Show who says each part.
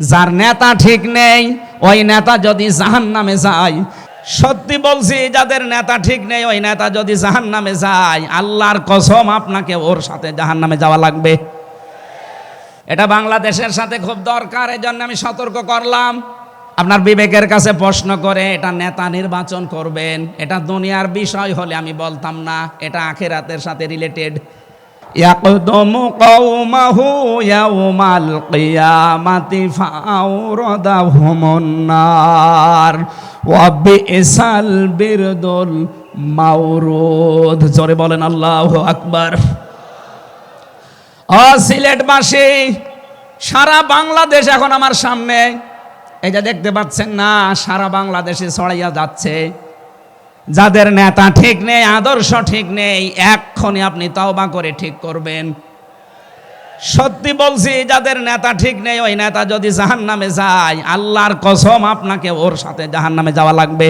Speaker 1: যার নেতা ঠিক নেই, ওই নেতা যদি জাহান নামে যায়। সত্যি বলছি, যাদের নেতা ঠিক নেই, ওই নেতা যদি জাহান নামে যায়, আল্লাহর কসম আপনাকে ওর সাথে জাহান নামে যাওয়া লাগবে। এটা বাংলাদেশের সাথে খুব দরকার এই জন্য আমি সতর্ক করলাম। আপনার বিবেকের কাছে প্রশ্ন করে, এটা নেতা নির্বাচন করবেন? এটা দুনিয়ার বিষয় হলে আমি বলতাম না, এটা আখেরাতের সাথে রিলেটেড কওমাহু ইয়াউমাল কিয়ামাতি ফাওরাদাহুমুন নার ওয়া বিসাল বিরদুল মাওরুদ জোরে বলেন আল্লাহু আকবার। ও সিলেটবাসী সারা বাংলাদেশ এখন আমার সামনে। এই যে দেখতে পাচ্ছেন না, সারা বাংলাদেশে ছড়াইয়া যাচ্ছে। যাদের নেতা ঠিক নেই, আদর্শ ঠিক নেই এক্ষণে আপনি তওবা করে ঠিক করবেন। সত্যি বলছি, যাদের নেতা ঠিক নেই, ওই নেতা যদি জাহান নামে যায়, আল্লাহর কসম আপনাকে ওর সাথে জাহান নামে যাওয়া লাগবে।